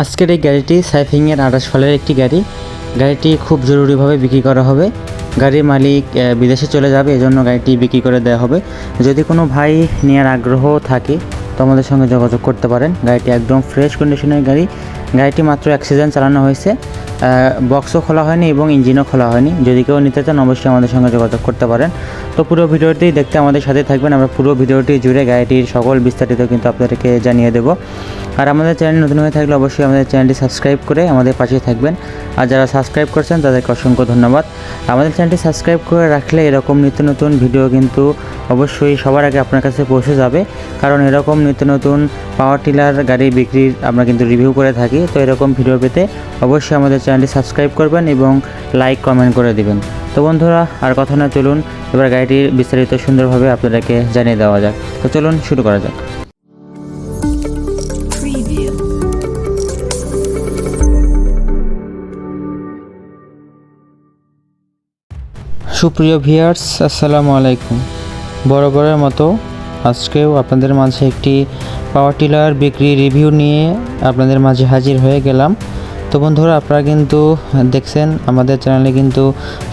আজকের এই গাড়িটি সাইফিংয়ের আডাস ফলের একটি গাড়ি। গাড়িটি খুব জরুরিভাবে বিক্রি করা হবে। গাড়ির মালিক বিদেশে চলে যাবে, এজন্য গাড়িটি বিক্রি করে দেওয়া হবে। যদি কোনো ভাই নেওয়ার আগ্রহ থাকে, তো আমাদের সঙ্গে যোগাযোগ করতে পারেন। গাড়িটি একদম ফ্রেশ কন্ডিশনের গাড়ি। গাড়িটি মাত্র এক সিজন চালানো হয়েছে। বক্সও খোলা হয়নি এবং ইঞ্জিনও খোলা হয়নি। যদি কেউ নিতে চান, অবশ্যই আমাদের সঙ্গে যোগাযোগ করতে পারেন। তো পুরো ভিডিওটি দেখতে আমাদের সাথে থাকবেন। আমরা পুরো ভিডিওটি জুড়ে গাড়িটির সকল বিস্তারিত কিন্তু আপনাদেরকে জানিয়ে দেবো। আর আমাদের চ্যানেল নতুন হয়ে থাকলে অবশ্যই আমাদের চ্যানেলটি সাবস্ক্রাইব করে আমাদের পাশে থাকবেন। আর যারা সাবস্ক্রাইব করছেন, তাদেরকে অসংখ্য ধন্যবাদ। আমাদের চ্যানেলটি সাবস্ক্রাইব করে রাখলে এরকম নিত্য নতুন ভিডিও কিন্তু অবশ্যই সবার আগে আপনার কাছে পৌঁছে যাবে। কারণ এরকম নিত্য নতুন পাওয়ার টিলার গাড়ি বিক্রির আমরা কিন্তু রিভিউ করে থাকি। তো এরকম ভিডিও পেতে অবশ্যই আমাদের চ্যানেলটি সাবস্ক্রাইব করবেন এবং লাইক কমেন্ট করে দিবেন। তো বন্ধুরা আর কথা না চলুন এবার গাড়িটির বিস্তারিত সুন্দরভাবে আপনাদেরকে জানিয়ে দেওয়া যাক। তো চলুন শুরু করা যাক. সুপ্রিয় ভিয়ার্স আসসালামু আলাইকুম। বরাবরের মতো আজকেও আপনাদের মাঝে একটি পাওয়ার টিলার বিক্রি রিভিউ নিয়ে আপনাদের মাঝে হাজির হয়ে গেলাম। তো বন্ধুরা, আপনারা কিন্তু দেখছেন, আমাদের চ্যানেলে কিন্তু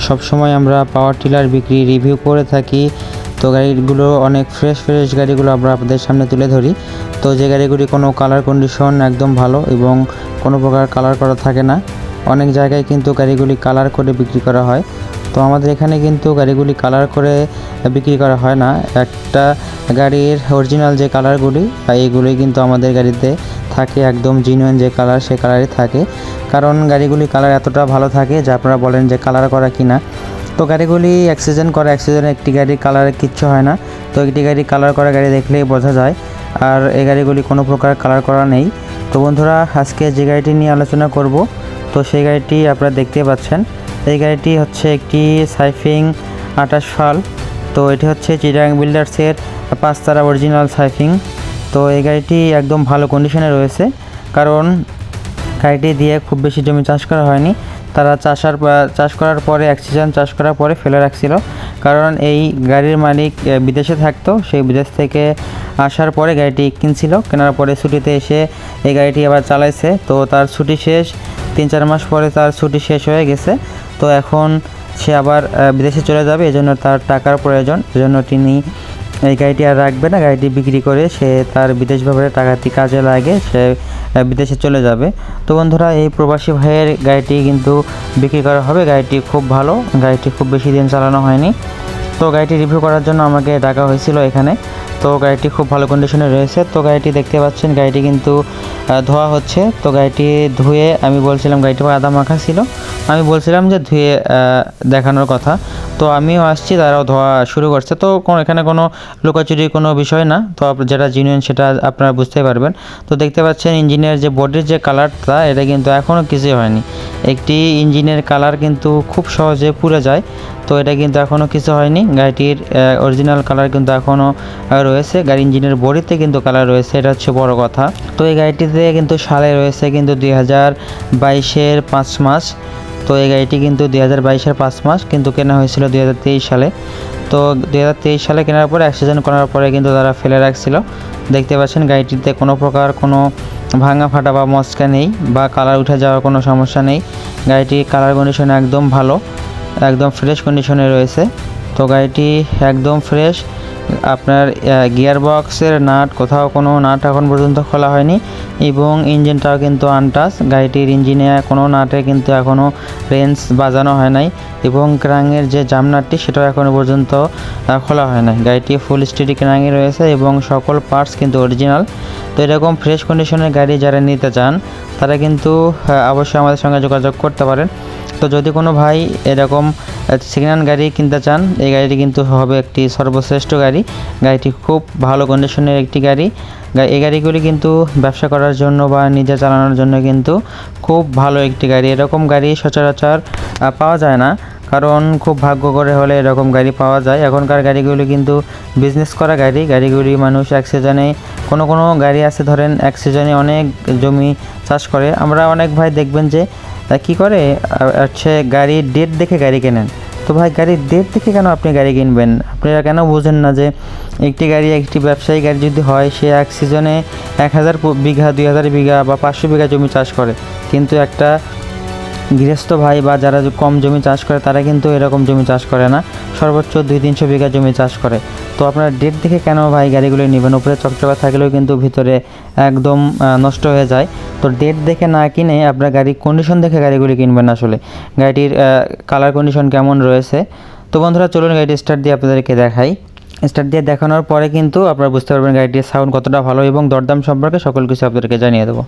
সবসময় আমরা পাওয়ার টিলার বিক্রি রিভিউ করে থাকি। তো গাড়িগুলো অনেক ফ্রেশ ফ্রেশ গাড়িগুলো আমরা আপনাদের সামনে তুলে ধরি। তো যে গাড়িগুলি কোনো কালার কন্ডিশন একদম ভালো এবং কোনো প্রকার কালার করা থাকে না, অনেক জায়গায় কিন্তু গাড়িগুলি কালার করে বিক্রি করা হয়। তো আমাদের এখানে কিন্তু গাড়িগুলি কালার করে বিক্রি করা হয় না। একটা গাড়ির অরিজিনাল যে কালারগুলি এইগুলি কিন্তু আমাদের গাড়িতে থাকে, একদম জিনুইন যে কালার সে কালারই থাকে। কারণ গাড়িগুলি কালার এতটা ভালো থাকে যে আপনারা বলেন যে কালার করা কিনা। তো গাড়িগুলি অ্যাক্সিডেন্ট করা অ্যাক্সিডেন্ট একটি গাড়ির কালার কিচ্ছু হয় না। তো একটি গাড়ি কালার করা গাড়ি দেখলেই বোঝা যায়। আর এই গাড়িগুলি কোনো প্রকার কালার করা নেই। তো বন্ধুরা, আজকে যে গাড়িটি নিয়ে আলোচনা করব, তো সেই গাড়িটি আপনারা দেখতে পাচ্ছেন। গাড়িটি হচ্ছে একটি সাইফিং আঠাশ ফাল তো এটি হচ্ছে চিটাং বিল্ডার্সের পাঁচতারা অরিজিনাল সাইফিং। তো এই গাড়িটি একদম ভালো কন্ডিশনে রয়েছে। কারণ গাড়িটি দিয়ে খুব বেশি জমি চাষ করা হয়নি। তারা চাষার চাষ করার পরে এক সিজন চাষ করার পরে ফেলে রাখছিল। কারণ এই গাড়ির মালিক বিদেশে থাকতো। সেই বিদেশ থেকে আসার পরে গাড়িটি কিনছিল। কেনার পরে ছুটিতে এসে এই গাড়িটি আবার চালাইছে। তো তার ছুটি শেষ, তিন চার মাস পরে তার ছুটি শেষ হয়ে গেছে। তো এখন সে আবার বিদেশে চলে যাবে, এজন্য তার টাকার প্রয়োজন। এজন্য তিনি এই গাড়িটি আর রাখবে না, গাড়িটি বিক্রি করে সে তার বিদেশ ব্যাপারে টাকাটি কাজে লাগে সে বিদেশে চলে যাবে। তো বন্ধুরা, এই প্রবাসী ভাইয়ের গাড়িটি কিন্তু বিক্রি করা হবে। গাড়িটি খুব ভালো, গাড়িটি খুব বেশি দিন চালানো হয়নি। তো গাড়িটি রিভিউ করার জন্য আমাকে ডাকা হয়েছিল এখানে। তো গাড়িটি খুব ভালো কন্ডিশনে রয়েছে। তো গাড়িটি দেখতে পাচ্ছেন, গাড়িটি কিন্তু ধোয়া হচ্ছে। তো গাড়িটি ধুয়ে আমি বলছিলাম গাড়িটি আদা মাখা ছিল। আমি বলছিলাম যে ধুয়ে দেখানোর কথা। তো আমিও আসছি, তারাও ধোয়া শুরু করছে। তো কোনো, এখানে কোনো লুকাচুরির কোনো বিষয় না? তো যেটা জিনুইন সেটা আপনারা বুঝতে পারবেন। তো দেখতে পাচ্ছেন ইঞ্জিনের যে বডির যে কালারটা এটা কিন্তু এখনও কিছুই হয়নি। একটি ইঞ্জিনের কালার কিন্তু খুব সহজে পুড়ে যায়। তো এটা কিন্তু এখনও কিছু হয়নি। গাড়িটির অরিজিনাল কালার কিন্তু এখনও রয়েছে। গাড়ি ইঞ্জিনের বডিতে কিন্তু কালার রয়েছে, এটা হচ্ছে বড় কথা। তো এই গাড়িটিতে কিন্তু সালে রয়েছে কিন্তু দুই হাজার বাইশের পাঁচ মাস। তো এই গাড়িটি কিন্তু দুই হাজার বাইশের পাঁচ মাস কিন্তু কেনা হয়েছিল দুই হাজার তেইশ সালে। তো দুই হাজার তেইশ সালে কেনার পরে অ্যাক্সিডেন্ট করার পরে কিন্তু তারা ফেলে রাখছিল। দেখতে পাচ্ছেন গাড়িটিতে কোনো প্রকার কোনো ভাঙা ফাটা বা মস্কা নেই বা কালার উঠে যাওয়ার কোনো সমস্যা নেই। গাড়িটি কালার কন্ডিশন একদম ভালো, একদম ফ্রেশ কন্ডিশনে রয়েছে। তো গাড়িটি একদম ফ্রেশ আপনার গিয়ার বক্সের নাট, কোথাও কোনো নাট এখন পর্যন্ত খোলা হয়নি এবং ইঞ্জিনটাও কিন্তু আনটাচ গাড়িটির ইঞ্জিনে কোনো নাটে কিন্তু এখনও রেঞ্জ বাজানো হয় নাই এবং ক্রাঙের যে জামনাটটি সেটাও এখনও পর্যন্ত খোলা হয় নাই। গাড়িটি ফুল স্টেডি ক্রাঙে রয়েছে এবং সকল পার্টস কিন্তু অরিজিনাল তো এরকম ফ্রেশ কন্ডিশনের গাড়ি যারা নিতে চান, তারা কিন্তু অবশ্যই আমাদের সঙ্গে যোগাযোগ করতে পারেন। তো যদি কোনো ভাই এরকম সেকেন্ড হ্যান্ড গাড়ি কিনতে চান, এই গাড়িটি কিন্তু হবে একটি সর্বশ্রেষ্ঠ গাড়ি। গাড়িটি খুব ভালো কন্ডিশনের একটি গাড়ি। এই গাড়িগুলি কিন্তু ব্যবসা করার জন্য বা নিজে চালানোর জন্য কিন্তু খুব ভালো একটি গাড়ি। এরকম গাড়ি সচরাচর পাওয়া যায় না। কারণ খুব ভাগ্য করে হলে এরকম গাড়ি পাওয়া যায়। এখনকার গাড়িগুলি কিন্তু বিজনেস করা গাড়ি। গাড়িগুলি মানুষ এক সিজনে কোনো কোনো গাড়ি আছে ধরেন, এক সিজনে অনেক জমি চাষ করে। আমরা অনেক ভাই দেখবেন যে আহ, কি করে? হচ্ছে গাড়ির ডেট দেখে গাড়ি কেনেন? তো ভাই গাড়ির ডেট দেখে কেন আপনি গাড়ি কিনবেন? আপনারা কেন বোঝেন না যে একটি গাড়ি একটি ব্যবসায়ী গাড়ি যদি হয় সে এক সিজনে এক হাজার বিঘা দুই হাজার বিঘা বা পাঁচশো বিঘা জমি চাষ করে। কিন্তু একটা গৃহস্থ ভাই বা যারা কম জমি চাষ করে তারা কিন্তু এরকম জমি চাষ করে না। সর্বোচ্চ দুই তিনশো বিঘা জমি চাষ করে। তো আপনার ডেট দেখে কেন ভাই গাড়িগুলো নেবেন? উপরে চকচকা থাকলেও কিন্তু ভিতরে একদম নষ্ট হয়ে যায়। তো ডেট দেখে না কিনে আপনার গাড়ির কন্ডিশন দেখে গাড়িগুলি কিনবেন আসলে। গাড়িটির কালার কন্ডিশন কেমন রয়েছে? তো বন্ধুরা, চলুন গাড়িটি স্টার্ট দিয়ে আপনাদেরকে দেখাই। স্টার্ট দিয়ে দেখানোর পরে কিন্তু আপনারা বুঝতে পারবেন গাড়িটির সাউন্ড কতটা ভালো এবং দরদাম সম্পর্কে সকল কিছু আপনাদেরকে জানিয়ে দেবো।